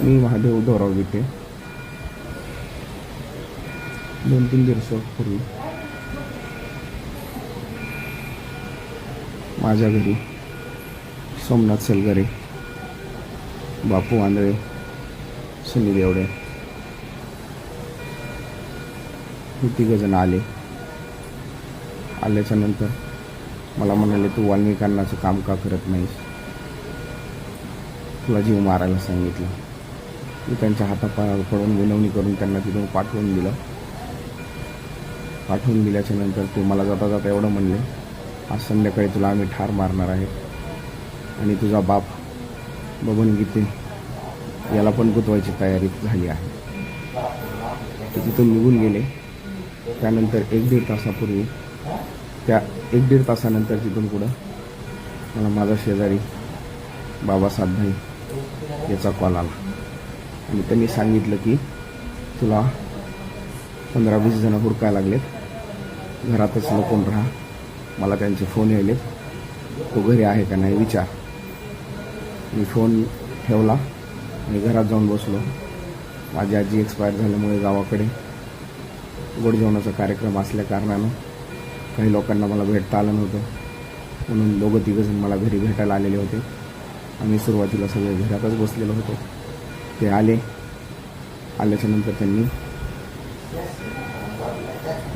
मी महादेव उद्धवराव गीते दोन तीन दिवसापूर्वी माझ्या घरी सोमनाथ सेलगरे बापू आंधळे सुनील देवडे हे तिघजण आले. आल्याच्यानंतर मला म्हणाले तू वाल्मिकांनाचं काम का करत नाहीस? तुला जीव मारायला सांगितलं. मी त्यांच्या हातापायावर पडून विनवणी करून त्यांना तिथून पाठवून दिलं. पाठवून दिल्याच्या नंतर ते मला जाता जाता एवढं म्हणले आज संध्याकाळी तुला आम्ही ठार मारणार आहे आणि तुझा बाप बबन गीते याला पण गुतवायची तयारी झाली आहे. ते तिथून निघून गेले. त्यानंतर एक दीड तासापूर्वी त्या एक दीड तासानंतर तिथून पुढं मला माझा शेजारी बाबासाहेब भाई याचा कॉल आला. आणि त्यांनी सांगितलं की तुला पंधरा वीस जणं हुडकाय लागलेत. घरातच लपून राहा? मला त्यांचे फोन यायलेत. तो घरी आहे का नाही विचार. मी फोन ठेवला आणि घरात जाऊन बसलो. माझी आजी एक्सपायर झाल्यामुळे गावाकडे गोड जेवणाचा कार्यक्रम असल्या कारणानं काही लोकांना मला भेटता आलं नव्हतं. म्हणून दोघं तिघंजण मला घरी भेटायला आलेले होते. आम्ही सुरुवातीला सगळे घरातच बसलेलो होतो. ते आले. आल्याच्यानंतर त्यांनी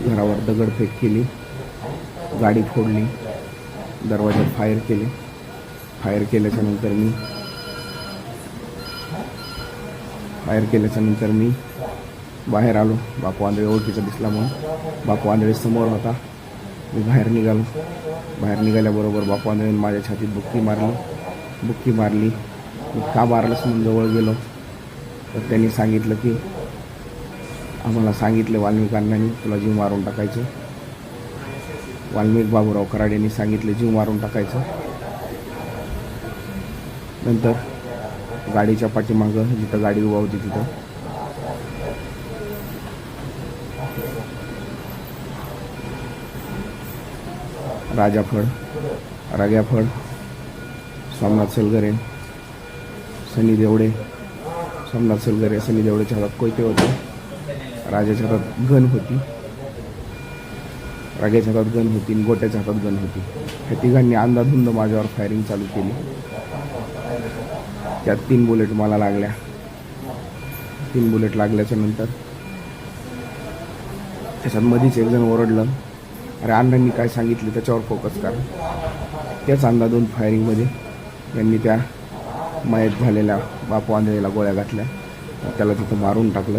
घरावर दगडफेक केली. गाडी फोडली. दरवाज्यात फायर केले. फायर केल्याच्यानंतर मी फायर केल्याच्यानंतर मी बाहेर आलो. बापू आंधळे ओळखीचा दिसला म्हणून. बापू आंधळे समोर होता. मी बाहेर निघालो. बाहेर निघाल्याबरोबर बापू आंधळेने माझ्या छातीत बुक्की मारली. बुक्की मारली. मी का मारलंच म्हणून जवळ गेलो. तर त्यांनी सांगितलं की आम्हाला सांगितलं वाल्मिकांनानी तुला जीव मारून टाकायचं. वाल्मिक बाबूराव कराड यांनी सांगितले जीव मारून टाकायचं. नंतर गाडीच्या पाठीमागं जिथं गाडी उभा होती तिथं. राजाफळ राजाफळ सोमनाथ सलगरे सनी देवडे सोमनाथ सलगरे सनी देवडेच्या हातात कोयते होते राजाच्या हातात गन होती. राजाच्या हातात गन होती आणि गोट्याच्या हातात गन होती. ह्या तिघांनी अंदाधुंद माझ्यावर फायरिंग चालू केली. त्यात तीन बुलेट मला लागल्या. तीन बुलेट लागल्याच्या नंतर त्याच्यात मधीच एक जण ओरडलं अरे अण्णांनी काय सांगितलं? त्याच्यावर फोकस करा. त्याच अंदाधुंद फायरिंगमध्ये यांनी त्या मयत झालेल्या बापू आंधळेला गोळ्या घातल्या. त्याला तिथं मारून टाकलं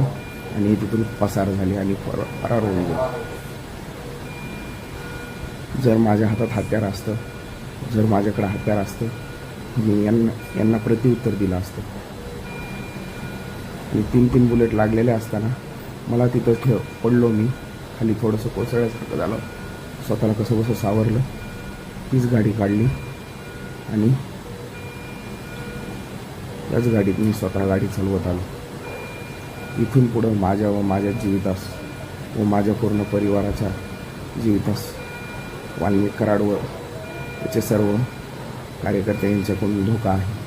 आणि तिथून पसार झाली आणि फर फरार होऊन गेले. जर माझ्या हातात हत्यार असतं जर माझ्याकडे हत्यार असतं मी यांना यांना प्रत्युत्तर दिलं असतं. आणि तीन तीन बुलेट लागलेले असताना मला तिथं ठेव पडलो मी. खाली थोडंसं कोसळल्यासारखं झालं. स्वतःला कसं कसं सावरलं. तीच गाडी काढली आणि त्याच गाडीत मी स्वतः गाडी चालवत आलो. इथून पुढं माझ्या व माझ्या जीवितास व माझ्या पूर्ण परिवाराच्या जीवितास वाल्मिक कराडवर त्याचे सर्व कार्यकर्ते यांच्याकडून धोका आहे.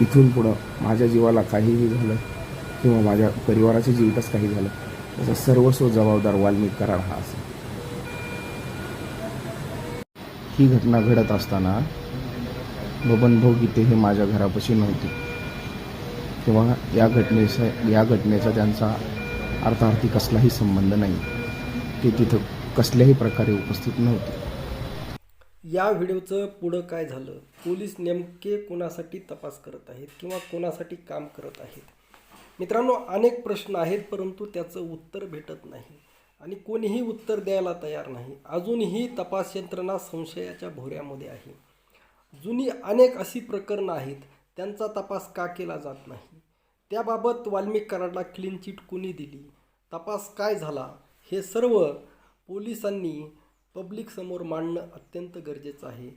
इथून पुढं माझ्या जीवाला काहीही झालं किंवा माझ्या परिवाराच्या जीवितास काही झालं त्याचा सर्वस्व जबाबदार वाल्मिक कराड हा असेल. ही घटना घडत असताना बबन भाऊ गीते हे माझ्या घरापाशी नव्हते. किंवा या घटनेचा या घटनेचा त्यांचा अर्थार्थी कसलाही संबंध नाही ते तिथं कसल्याही प्रकारे उपस्थित नव्हते. या व्हिडिओचं पुढं काय झालं? पोलीस नेमके कोणासाठी तपास करत आहेत किंवा कोणासाठी काम करत आहेत? मित्रांनो अनेक प्रश्न आहेत परंतु त्याचं उत्तर भेटत नाही आणि कोणीही उत्तर द्यायला तयार नाही. अजूनही तपास यंत्रणा संशयाच्या भोऱ्यामध्ये आहे. जुनी अनेक अशी प्रकरणं आहेत त्यांचा तपास का केला जात नाही? त्याबाबत वाल्मिक कराडला क्लीन चिट कुणी दिली? तपास काय झाला? हे सर्व पोलिसांनी पब्लिकसमोर मांडणं अत्यंत गरजेचं आहे.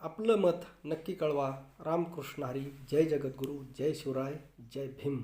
आपलं मत नक्की कळवा. रामकृष्ण हरी. जय जगद्गुरू. जय शिवराय. जय भीम.